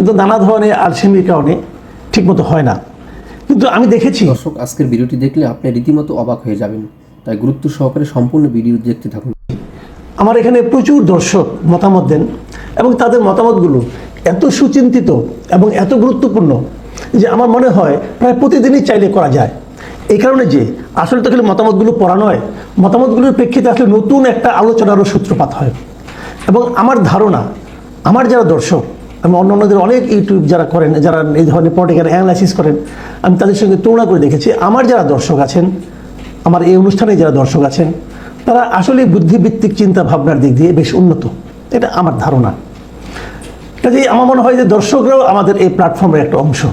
কিন্তু নানা ধরনের আলসেমির কারণে ঠিকমতো হয় না। কিন্তু আমি দেখেছি দর্শক আজকের ভিডিওটি দেখলে আপনি রীতিমতো অবাক হয়ে যাবেন। তাই গুরুত্ব সহকারে সম্পূর্ণ ভিডিও দেখতে থাকুন। আমার এখানে প্রচুর দর্শক মতামত দেন এবং তাদের মতামতগুলো এত সুচিন্তিত এবং এত গুরুত্বপূর্ণ যে আমার মনে হয় প্রায় প্রতিদিনই চাইলে করা যায়। এই কারণে যে আসলে তো খালি মতামতগুলো পড়া নয় মতামতগুলোর প্রেক্ষিতে আসলে নতুন একটা আলোচনারও সূত্রপাত হয়। এবং আমার ধারণা আমার যারা দর্শক আমি অন্য অন্যদের অনেক ইউটিউব যারা করেন, যারা এই ধরনের পলিটিক্যাল অ্যানালাইসিস করেন, আমি তাদের সঙ্গে তুলনা করে দেখেছি। আমার যারা দর্শক আছেন, আমার এই অনুষ্ঠানে যারা দর্শক আছেন, তারা আসলে বুদ্ধিভিত্তিক চিন্তা ভাবনার দিক দিয়ে বেশ উন্নত। এটা আমার ধারণা। কাজেই আমার মনে হয় যে দর্শকরাও আমাদের এই প্ল্যাটফর্মের একটা অংশ।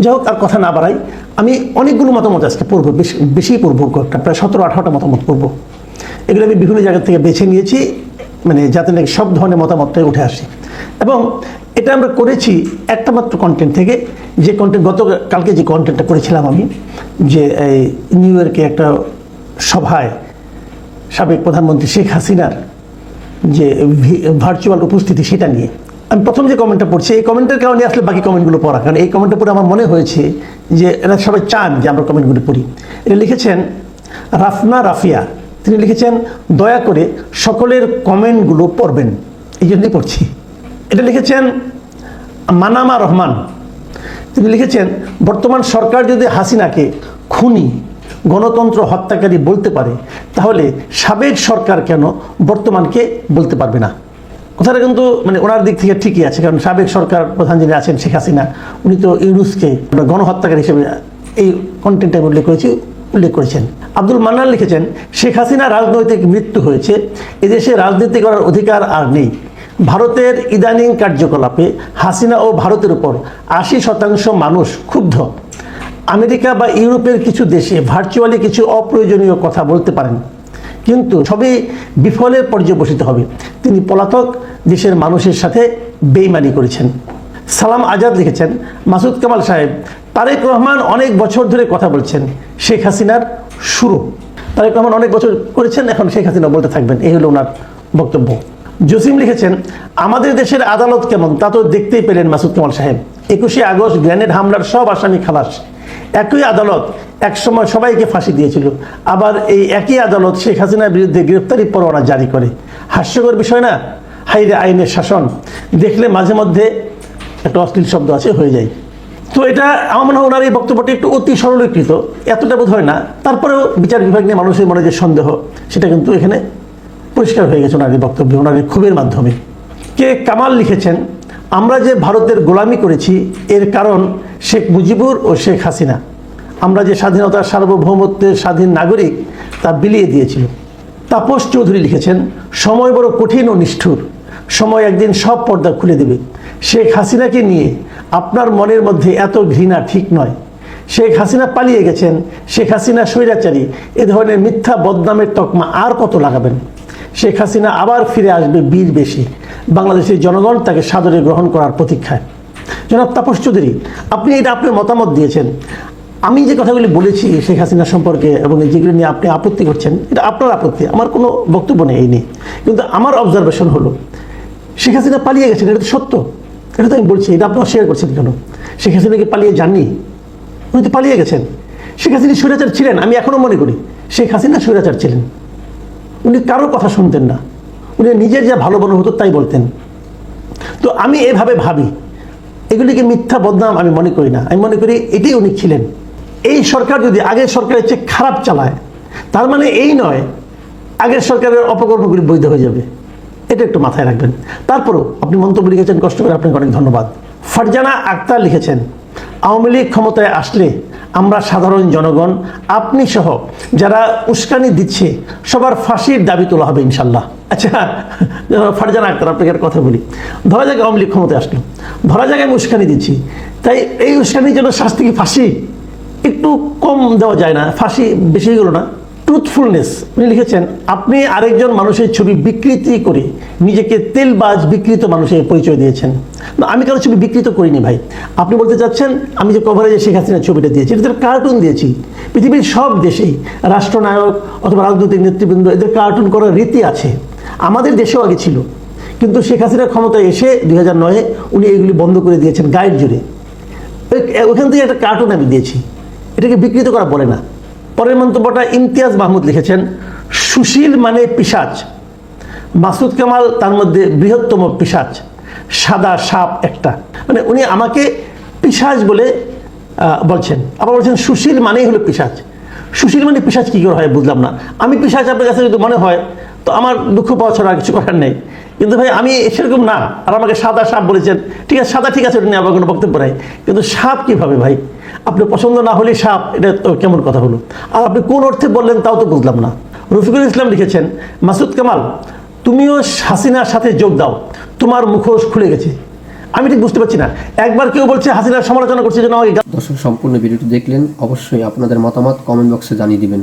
যাই হোক, আর কথা না বাড়াই, আমি অনেকগুলো মতামত আজকে পড়ব, বেশ, বেশি পড়ব একটা প্রায় সতেরো, আঠারোটা মতামত পড়ব। এগুলো আমি বিভিন্ন জায়গা থেকে বেছে নিয়েছি মানে যাতে নাকি সব ধরনের মতামতটাই উঠে আসে। এবং এটা আমরা করেছি একটা মাত্র কন্টেন্ট থেকে। যে কন্টেন্ট গত কালকে যে কন্টেন্টটা করেছিলাম আমি, যে এই নিউ ইয়র্কে একটা সভায় সাবেক প্রধানমন্ত্রী শেখ হাসিনার যে ভার্চুয়াল উপস্থিতি সেটা নিয়ে। আমি প্রথম যে কমেন্টটা পড়ছি, এই কমেন্টের কারণে আসলে বাকি কমেন্টগুলো পড়া। কারণ এই কমেন্টটা পড়ে আমার মনে হয়েছে যে এরা সবাই চান যে আমরা কমেন্টগুলো পড়ি। এটা লিখেছেন রাফনা রাফিয়া। তিনি লিখেছেন, দয়া করে সকলের কমেন্টগুলো পড়বেন। এই জন্যই পড়ছি। এটা লিখেছেন মানামা রহমান। তিনি লিখেছেন, বর্তমান সরকার যদি হাসিনাকে খুনি, গণতন্ত্র হত্যাকারী বলতে পারে, তাহলে সাবেক সরকার কেন বর্তমানকে বলতে পারবে না? কথাটা কিন্তু মানে ওনার দিক থেকে ঠিকই আছে, কারণ সাবেক সরকার প্রধান যিনি আছেন শেখ হাসিনা, উনি তো ইউরুসকে গণহত্যাকারী হিসেবে এই কন্টেন্টে আমি উল্লেখ করেছি, উল্লেখ করেছেন। আব্দুল মান্নান লিখেছেন, শেখ হাসিনা রাজনৈতিক মৃত্যু হয়েছে, এদেশে রাজনীতি করার অধিকার আর নেই। ভারতের ইদানিং কার্যকলাপে হাসিনা ও ভারতের উপর আশি শতাংশ মানুষ ক্ষুব্ধ। আমেরিকা বা ইউরোপের কিছু দেশে ভার্চুয়ালি কিছু অপ্রয়োজনীয় কথা বলতে পারেন। কিন্তু সবই বিফলের পর্যবসিত হবে। তিনি পলাতক দেশের মানুষের সাথে বেইমানি করেছেন। সালাম আজাদ লিখেছেন, মাসুদ কামাল সাহেব, তারেক রহমান অনেক বছর ধরে কথা বলছেন, শেখ হাসিনার শুরু। তারেক রহমান অনেক বছর করেছেন, এখন শেখ হাসিনা বলতে থাকবেন। এই হলো ওনার বক্তব্য। জসিম লিখেছেন, আমাদের দেশের আদালত কেমন তা তো দেখতেই পেলেন মাসুদ কামাল সাহেব। একুশে আগস্ট গ্রেনেড হামলার সব আসামি খালাস। একই আদালত একসময় সবাইকে ফাঁসি দিয়েছিল। আবার এই একই আদালত শেখ হাসিনার বিরুদ্ধে গ্রেপ্তারি পরোয়ানা জারি করে। হাস্যকর বিষয় না? হাইরে আইনের শাসন। দেখলে মাঝে মধ্যে একটা অশ্লীল শব্দ আছে, হয়ে যায়। তো এটা আমার মনে হয় ওনার এই বক্তব্যটি একটু অতি সরলীকৃত। এতটা বোধ হয় না। তারপরেও বিচার বিভাগ নিয়ে মানুষের মনে যে সন্দেহ, সেটা কিন্তু এখানে পরিষ্কার হয়ে গেছে ওনার বক্তব্যে, ওনার এই ক্ষোভের মাধ্যমে। কে কামাল লিখেছেন, আমরা যে ভারতের গোলামি করেছি, এর কারণ শেখ মুজিবুর ও শেখ হাসিনা। আমরা যে স্বাধীনতার সার্বভৌমত্বের স্বাধীন নাগরিক, তা বিলিয়ে দিয়েছিল। তাপস চৌধুরী লিখেছেন, সময় বড় কঠিন ও নিষ্ঠুর। সময় একদিন সব পর্দা খুলে দেবে। শেখ হাসিনাকে নিয়ে আপনার মনের মধ্যে এত ঘৃণা ঠিক নয়। শেখ হাসিনা পালিয়ে গেছেন, শেখ হাসিনা স্বৈরাচারী, এ ধরনের মিথ্যা বদনামের তকমা আর কত লাগাবেন? শেখ হাসিনা আবার ফিরে আসবে বীর বেশি। বাংলাদেশের জনগণ তাকে সাদরে গ্রহণ করার প্রতীক্ষায়। জনাব তাপস চৌধুরী, আপনি এটা আপনার মতামত দিয়েছেন। আমি যে কথাগুলি বলেছি শেখ হাসিনা সম্পর্কে এবং যেগুলো নিয়ে আপনি আপত্তি করছেন, এটা আপনার আপত্তি, আমার কোনো বক্তব্য নেই এই নিয়ে। কিন্তু আমার অবজারভেশন হলো, শেখ হাসিনা পালিয়ে গেছেন, এটা তো সত্য। এটা তো আমি বলছি, এটা আপনারা শেয়ার করছেন কেন? শেখ হাসিনাকে পালিয়ে যাননি? উনি তো পালিয়ে গেছেন। শেখ হাসিনা স্বৈরাচার ছিলেন, আমি এখনও মনে করি, শেখ হাসিনা স্বৈরাচার ছিলেন। উনি কারোর কথা শুনতেন না। উনি নিজের যা ভালো মনে হতো তাই বলতেন। তো আমি এভাবে ভাবি, এগুলিকে মিথ্যা বদনাম আমি মনে করি না। আমি মনে করি এটাই উনি ছিলেন। এই সরকার যদি আগের সরকারের চেয়ে খারাপ চালায়, তার মানে এই নয়, আগের সরকারের অপকর্মগুলি বৈধ হয়ে যাবে। এটা একটু মাথায় রাখবেন। তারপরও আপনি মন্তব্য লিখেছেন, কষ্ট করে আপনাকে অনেক ধন্যবাদ। ফারজানা আক্তার লিখেছেন আওয়ামী লীগ ক্ষমতায় আসলে আমরা সাধারণ জনগণ, আপনি সহ যারা উস্কানি দিচ্ছে, সবার ফাঁসির দাবি তোলা হবে ইনশাল্লাহ। আচ্ছা ফারজানা আক্তার, আপনাকে একটা কথা বলি। ধরা যাক আওয়ামী লীগ ক্ষমতায় আসলো। ধরা যাক আমি উস্কানি দিচ্ছি। তাই এই উস্কানির জন্য শাস্তি কি ফাঁসি? একটু কম দেওয়া যায় না, ফাঁসি বেশি গেল না? ট্রুথফুলনেস উনি লিখেছেন, আপনি আরেকজন মানুষের ছবি বিকৃতি করে নিজেকে তেলবাজ বিকৃত মানুষের পরিচয় দিয়েছেন। আমি কারও ছবি বিকৃত করিনি ভাই। আপনি বলতে চাচ্ছেন, আমি যে কভারেজে শেখ হাসিনার ছবিটা দিয়েছি, এটা কার্টুন দিয়েছি। পৃথিবীর সব দেশেই রাষ্ট্রনায়ক অথবা রাজনৈতিক নেতৃবৃন্দ এদের কার্টুন করার রীতি আছে। আমাদের দেশেও আগে ছিল। কিন্তু শেখ হাসিনার ক্ষমতায় এসে দুই হাজার নয়ে উনি এগুলি বন্ধ করে দিয়েছেন গাইড জুড়ে ওই- ওখান থেকে একটা কার্টুন আমি দিয়েছি। এটাকে বিকৃত করা বলে না। পরের মন্তব্যটা ইমতিয়াজ মাহমুদ লিখেছেন, সুশীল মানে পিসাচ মাসুদ কামাল তার মধ্যে বৃহত্তম পিসাচ সাদা সাপ একটা। মানে উনি আমাকে পিসাজ বলে বলছেন। আবার বলছেন, সুশীল মানেই হলো পিসাজ। সুশীল মানে পিসাজ কী করে হয় বুঝলাম না। আমি পিসাজ আপনার কাছে যদি মনে হয়, তো আমার দুঃখ পাওয়া ছাড়া কিছু করার নেই। কিন্তু ভাই, আমি সেরকম না। আর আমাকে সাদা সাপ বলেছেন। ঠিক আছে, সাদা ঠিক আছে ওটা নিয়ে আমার কোনো বক্তব্য নাই। কিন্তু সাপ কীভাবে ভাই? আপনি পছন্দ না হলে সাপ, এটা কেমন কথা হলো? আর আপনি কোন অর্থে বললেন তাও তো বুঝলাম না। রফিকুল ইসলাম লিখেছেন, মাসুদ কামাল, তুমিও হাসিনার সাথে যোগ দাও, তোমার মুখোশ খুলে গেছে। আমি ঠিক বুঝতে পারছি না। একবার কেউ বলছে হাসিনার সমালোচনা করছে যেন আমাকে দর্শক, সম্পূর্ণ ভিডিওটি দেখলেন, অবশ্যই আপনাদের মতামত কমেন্ট বক্সে জানিয়ে দিবেন।